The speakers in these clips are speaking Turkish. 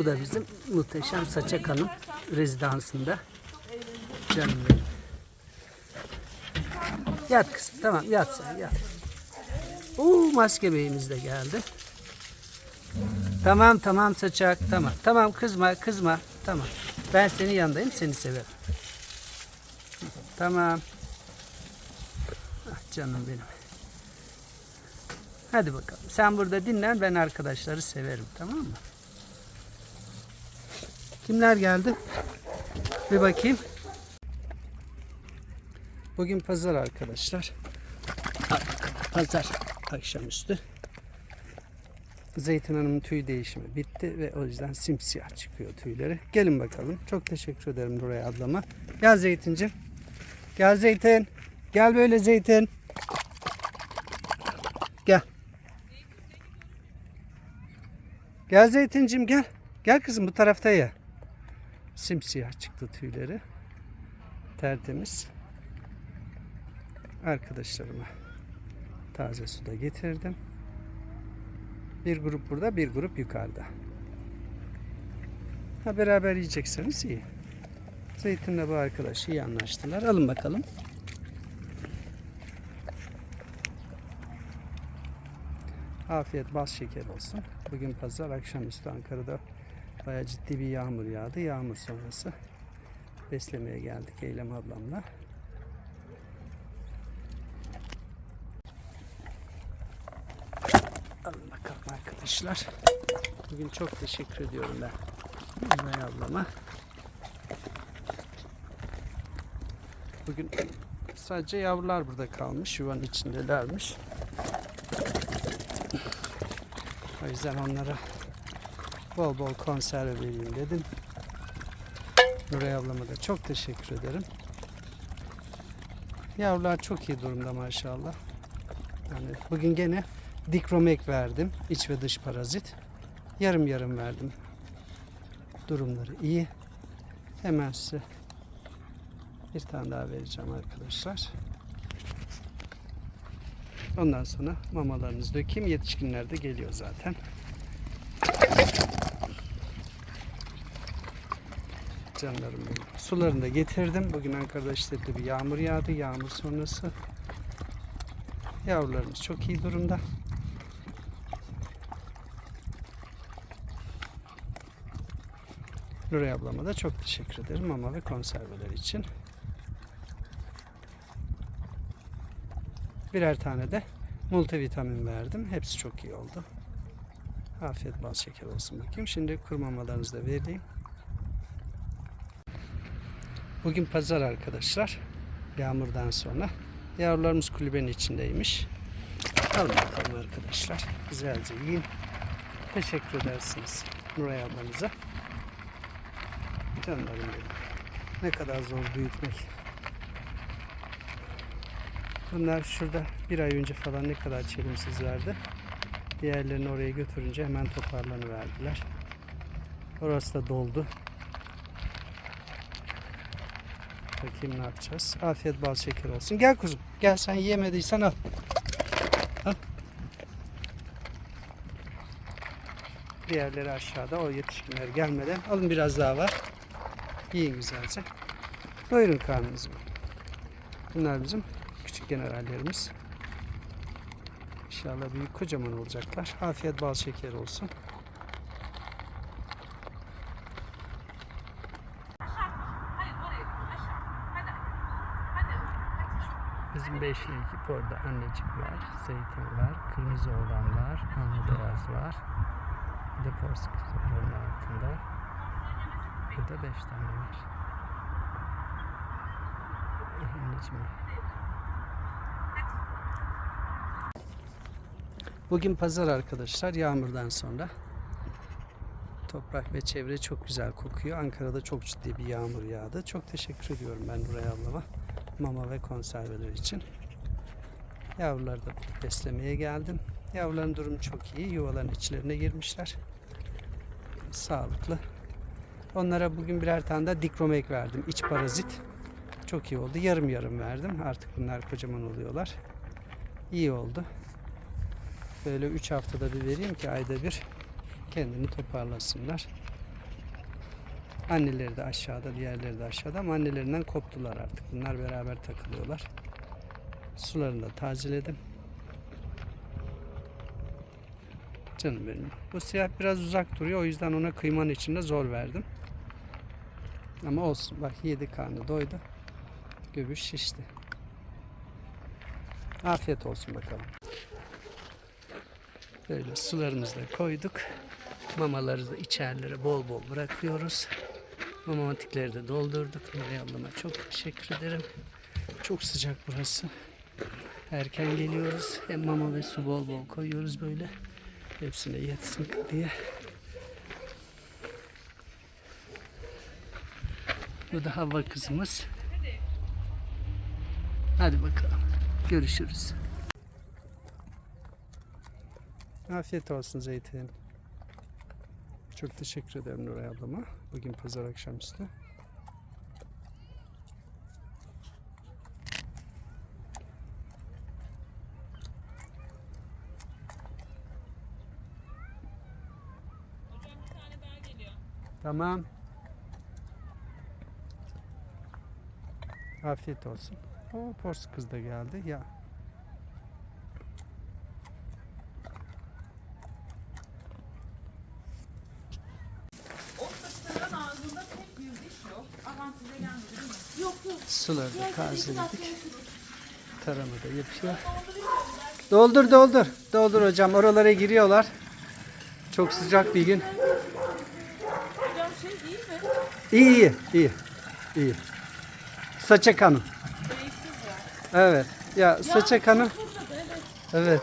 Bu da bizim muhteşem Saçak Hanım rezidansında. Canım benim. Yat kızım. Tamam yat sen yat. Oo maske beyimiz de geldi. Tamam tamam Saçak tamam. Tamam kızma kızma. Tamam. Ben senin yanındayım seni severim. Tamam. Ah canım benim. Hadi bakalım. Sen burada dinlen ben arkadaşları severim tamam mı? Kimler geldi? Bir bakayım. Bugün pazar arkadaşlar. Pazar akşamüstü. Zeytin Hanım'ın tüy değişimi bitti ve o yüzden simsiyah çıkıyor tüyleri. Gelin bakalım. Çok teşekkür ederim Nuray ablama. Gel Zeytincim. Gel Zeytin. Gel böyle Zeytin. Gel. Gel Zeytincim gel. Gel kızım bu tarafta ya. Simsiyah çıktı tüyleri. Tertemiz. Arkadaşlarıma taze suda getirdim. Bir grup burada, bir grup yukarıda. Ha beraber yiyecekseniz iyi. Zeytinle bu arkadaş iyi anlaştılar. Alın bakalım. Afiyet bal şeker olsun. Bugün pazar akşamüstü Ankara'da bayağı ciddi bir yağmur yağdı. Yağmur sonrası beslemeye geldik Eylem ablamla. Alın bakalım arkadaşlar. Bugün çok teşekkür ediyorum ben Ümay ablama. Bugün sadece yavrular burada kalmış. Yuvanın içindelermiş. O yüzden onlara bol bol konserve vereyim dedim. Nuray ablama da çok teşekkür ederim. Yavrular çok iyi durumda maşallah. Yani bugün gene dikromek verdim. iç ve dış parazit. Yarım yarım verdim. Durumları iyi. Hemen size bir tane daha vereceğim arkadaşlar. Ondan sonra mamalarınızı dökeyim. Yetişkinler de geliyor zaten. Canlarım benim. Sularını da getirdim. Bugün Ankara'da şiddetli bir yağmur yağdı. Yağmur sonrası. Yavrularımız çok iyi durumda. Nuray ablama da çok teşekkür ederim mama ve konserveler için. Birer tane de multivitamin verdim. Hepsi çok iyi oldu. Afiyet bal şeker olsun bakayım. Şimdi kuru mamalarınızı da vereyim. Bugün pazar arkadaşlar. Yağmurdan sonra. Yavrularımız kulübenin içindeymiş. Alın bakalım arkadaşlar. Güzelce yiyin. Teşekkür edersiniz Nuray ablanıza. Canlarım benim. Ne kadar zor büyütmek. Bunlar şurada bir ay önce falan ne kadar çelimsizlerdi. Diğerlerini oraya götürünce hemen toparlanıverdiler. Orası da doldu. Bakayım ne yapacağız. Afiyet bal şeker olsun. Gel kuzum. Gel sen yiyemediysen al. Al. Diğerleri aşağıda. O yetişkinler gelmeden. Alın biraz daha var. Yiyin güzelce. Doyurun karnınızı. Bunlar bizim küçük generallerimiz. İnşallah büyük kocaman olacaklar. Afiyet bal şeker olsun. Bizim beşli ekip orada annecik var, zeytin var, kırmızı olan var, anlı beyaz var. Bir de onun altında. Burada beş tane var. Bugün pazar arkadaşlar yağmurdan sonra. Toprak ve çevre çok güzel kokuyor. Ankara'da çok ciddi bir yağmur yağdı. Çok teşekkür ediyorum ben Nuray ablama. Mama ve konserveler için. Yavruları da beslemeye geldim. Yavruların durumu çok iyi. Yuvaların içlerine girmişler. Sağlıklı. Onlara bugün birer tane de dikromek verdim. İç parazit. Çok iyi oldu. Yarım yarım verdim. Artık bunlar kocaman oluyorlar. İyi oldu. Böyle 3 haftada bir vereyim ki ayda bir kendini toparlasınlar. Anneleri de aşağıda, diğerleri de aşağıda ama annelerinden koptular artık. Bunlar beraber takılıyorlar. Sularını da tazeledim. Canım benim. Bu siyah biraz uzak duruyor. O yüzden ona kıymanın içinde zor verdim. Ama olsun. Bak yedi karnı doydu. Göbüş şişti. Afiyet olsun bakalım. Böyle sularımızı da koyduk. Mamaları da içerilere bol bol bırakıyoruz. Mamatikleri de doldurduk. Nuray ablama çok teşekkür ederim. Çok sıcak burası. Erken geliyoruz. Hem mama ve su bol bol koyuyoruz böyle. Hepsine yetsin diye. Bu da hava kızımız. Hadi bakalım. Görüşürüz. Afiyet olsun Zeytin. Çok teşekkür ederim Nuray ablama. Bugün pazar akşamüstü. Tamam. Afiyet olsun. O pors kız da geldi. Ya O fıstığın ağzında tek bir diş yok. Aman size gelmedi değil mi? Yok yok. Suları da tazeledik. Tarımı da yapıyor. Doldur doldur. Doldur hocam. Oralara giriyorlar. Çok sıcak bir gün. Hocam şey iyi mi? İyi iyi iyi. İyi. Saça kanı. Değişsiz var. Evet. Ya saça kanı. Burada evet. Evet.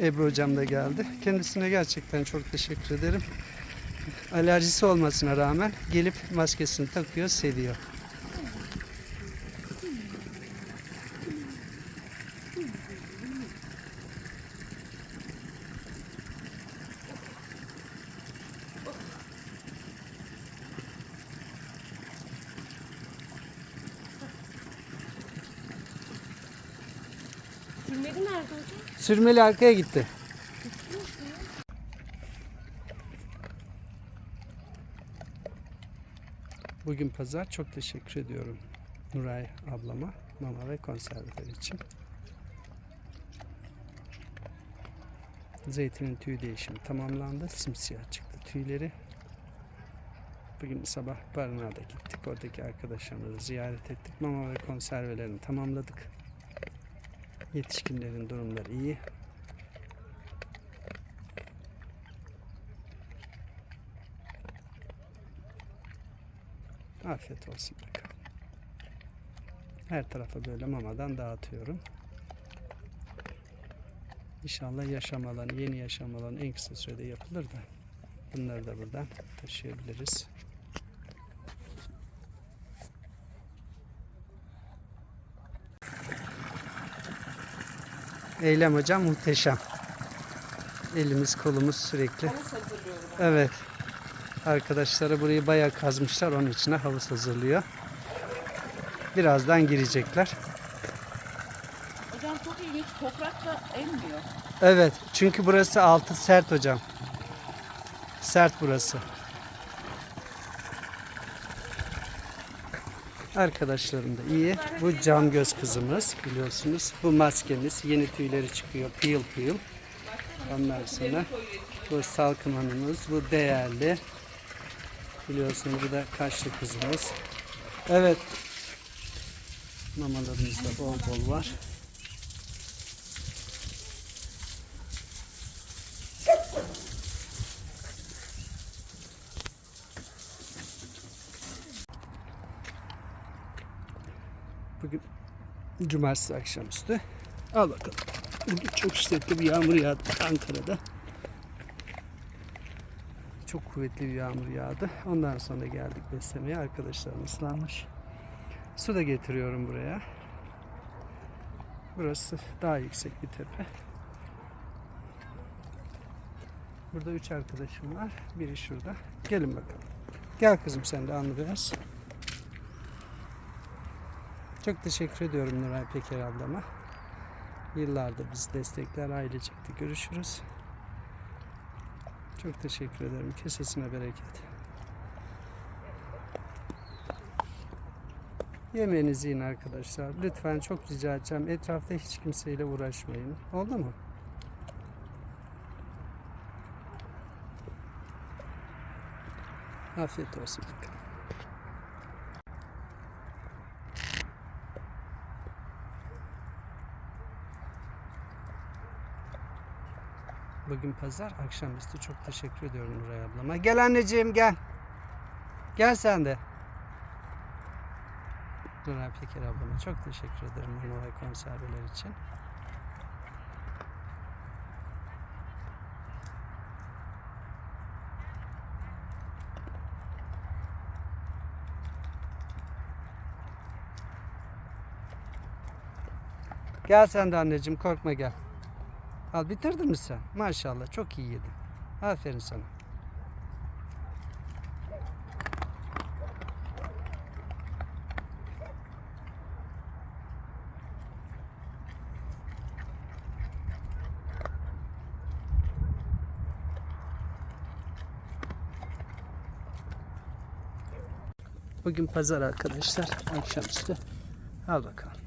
Ebru hocam da geldi. Kendisine gerçekten çok teşekkür ederim. Alerjisi olmasına rağmen gelip maskesini takıyor, seviyor. Nerede? Sürmeli arkaya gitti. Bugün pazar. Çok teşekkür ediyorum Nuray ablama, mama ve konserveler için. Zeytinin tüy değişimi tamamlandı. Simsiyah çıktı tüyleri. Bugün sabah barınağa da gittik. Oradaki arkadaşlarımızı ziyaret ettik. Mama ve konservelerini tamamladık. Yetişkinlerin durumları iyi. Afiyet olsun bakalım. Her tarafa böyle mamadan dağıtıyorum. İnşallah yaşam alanı, yeni yaşam alanı en kısa sürede yapılır da bunları da buradan taşıyabiliriz. Eylem hocam muhteşem. Elimiz kolumuz sürekli. Evet. Arkadaşları burayı bayağı kazmışlar. Onun içine havuz hazırlıyor. Birazdan girecekler. Hocam çok ilginç. Toprakla emmiyor. Evet. Çünkü burası altı sert hocam. Sert burası. Arkadaşlarım da iyi. Bu cam göz kızımız biliyorsunuz. Bu maskemiz. Yeni tüyleri çıkıyor. Pıyıl pıyıl. Ondan sonra bu salkımanımız. Bu değerli. Biliyorsunuz bu da kaşlı kızımız. Evet. Mamalarımız da bol bol var. Bugün cumartesi akşamüstü. Al bakalım. Bugün çok şiddetli bir yağmur yağdı Ankara'da. Çok kuvvetli bir yağmur yağdı. Ondan sonra geldik beslemeye. Arkadaşlarım ıslanmış. Su da getiriyorum buraya. Burası daha yüksek bir tepe. Burada üç arkadaşım var. Biri şurada. Gelin bakalım. Gel kızım sen de anlı biraz. Çok teşekkür ediyorum Nuray Peker ablama. Yıllardır bizi destekler ailecekte görüşürüz. Çok teşekkür ederim. Kesesine bereket. Yemeğinizi yiyin arkadaşlar. Lütfen çok rica edeceğim. Etrafta hiç kimseyle uğraşmayın. Oldu mu? Afiyet olsun bakalım. Bugün pazar akşamüstü çok teşekkür ediyorum Nuray ablama. Gel anneciğim gel. Gel sen de. Nuray Peker ablama çok teşekkür ederim mama ve konserveler için. Gel sen de anneciğim korkma gel. Al bitirdin mi sen? Maşallah çok iyi yedin. Aferin sana. Bugün pazar arkadaşlar. Akşamüstü. Al bakalım.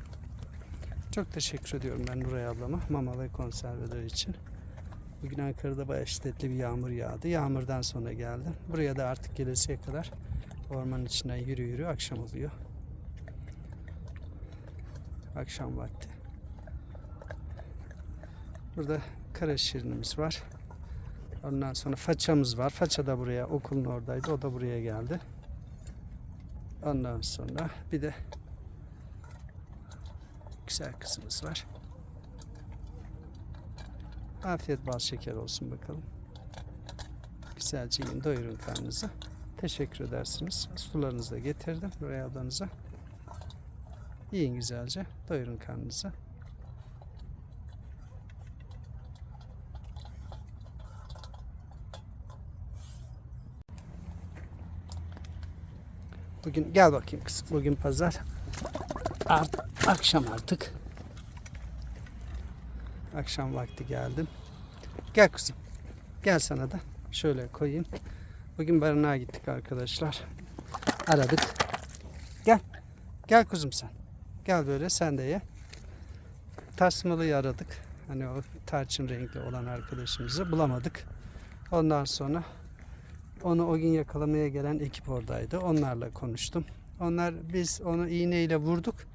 Çok teşekkür ediyorum ben Nuray ablama mama ve konserveler için. Bugün Ankara'da bayağı şiddetli bir yağmur yağdı. Yağmurdan sonra geldim. Buraya da artık gelesiye kadar ormanın içinden yürü yürü akşam oluyor. Akşam vakti. Burada kara şirinimiz var. Ondan sonra façamız var. Faça da buraya okulun oradaydı. O da buraya geldi. Ondan sonra bir de güzel kızımız var. Afiyet bal şeker olsun bakalım. Güzelce yiyin, doyurun karnınızı. Teşekkür edersiniz. Sularınızı da getirdim buraya ablanıza. Yiyin güzelce, doyurun karnınızı. Bugün gel bakayım kızım. Bugün pazar. Akşam artık. Akşam vakti geldim. Gel kızım. Gel sana da. Şöyle koyayım. Bugün barınağa gittik arkadaşlar. Aradık. Gel. Gel kuzum sen. Gel böyle sen de ye. Tasmalıyı aradık. Hani o tarçın renkli olan arkadaşımızı bulamadık. Ondan sonra onu o gün yakalamaya gelen ekip oradaydı. Onlarla konuştum. Onlar biz onu iğneyle vurduk.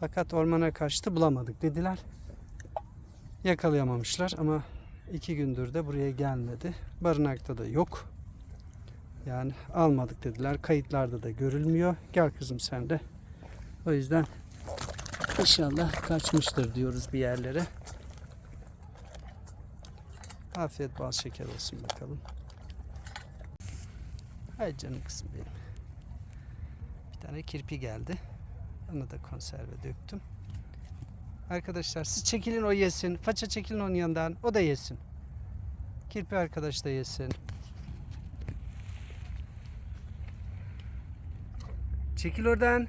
Fakat ormana kaçtı bulamadık dediler. Yakalayamamışlar ama iki gündür de buraya gelmedi. Barınakta da yok. Yani almadık dediler. Kayıtlarda da görülmüyor. Gel kızım sen de. O yüzden inşallah kaçmıştır diyoruz bir yerlere. Afiyet bal şeker olsun bakalım. Hay canım kızım benim. Bir tane kirpi geldi. Onu da konserve döktüm. Arkadaşlar siz çekilin o yesin. Faça çekilin onun yanından. O da yesin. Kirpi arkadaş da yesin. Çekil oradan.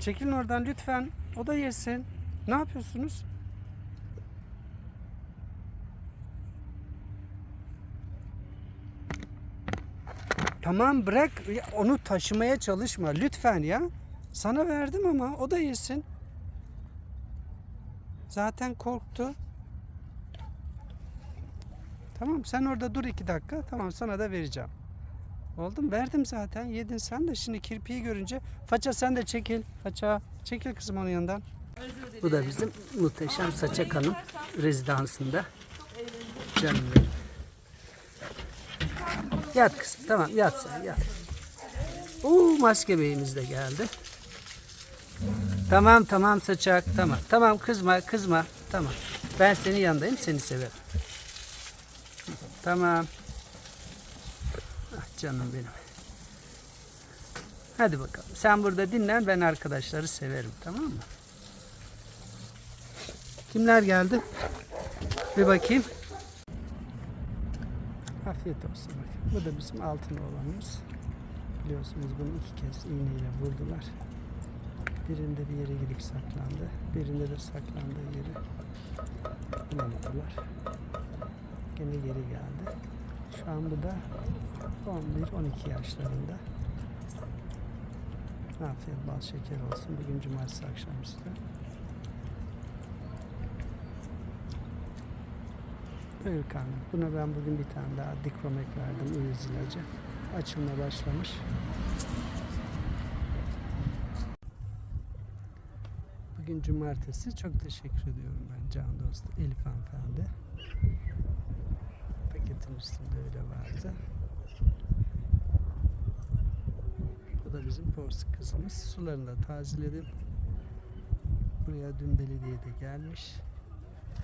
Çekilin oradan lütfen. O da yesin. Ne yapıyorsunuz? Tamam bırak onu taşımaya çalışma lütfen ya. Sana verdim ama o da yesin. Zaten korktu. Tamam sen orada dur iki dakika. Tamam sana da vereceğim. Oldu mu? Verdim zaten. Yedin sen de şimdi kirpiyi görünce. Faça sen de çekil. Faça çekil kızım onun yanından. Bu da bizim muhteşem Saçak Hanım rezidansında. Canım benim. Yat kızım. Tamam yat sen yat. Oo maske beyimiz de geldi. Tamam tamam saçak tamam. Tamam kızma kızma. Tamam. Ben senin yanındayım seni severim. Tamam. Ah canım benim. Hadi bakalım. Sen burada dinlen ben arkadaşları severim tamam mı? Kimler geldi? Bir bakayım. Afiyet olsun. Bakın. Bu da bizim altın olanımız. Biliyorsunuz bunu iki kez iğneyle vurdular. Birinde bir yere gidip saklandı. Birinde de saklandığı yeri bulamadılar. Gene geri geldi. Şu an bu da 11-12 yaşlarında. Afiyet bal şeker olsun. Bugün cumartesi akşamüstü. Karnım. Buna ben bugün bir tane daha dikromek verdim. Uyuz ilacı. Açılma başlamış. Bugün cumartesi. Çok teşekkür ediyorum ben can dostu Elif hanımefendi. Paketin üstünde öyle vardı. Bu da bizim porsuk kızımız. Sularını da tazeledim. Buraya dün belediye de gelmiş.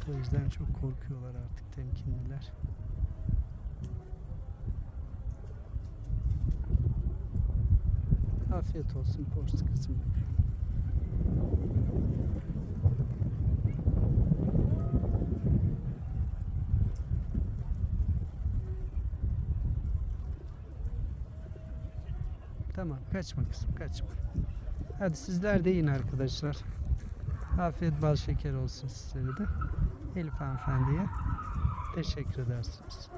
O yüzden çok korkuyorlar artık temkinliler. Afiyet olsun porsuk kızım. Tamam kaçma kızım kaçma. Hadi sizler de yiyin arkadaşlar. Afiyet bal şeker olsun sizlere de. Elif hanımefendiye teşekkür edersiniz.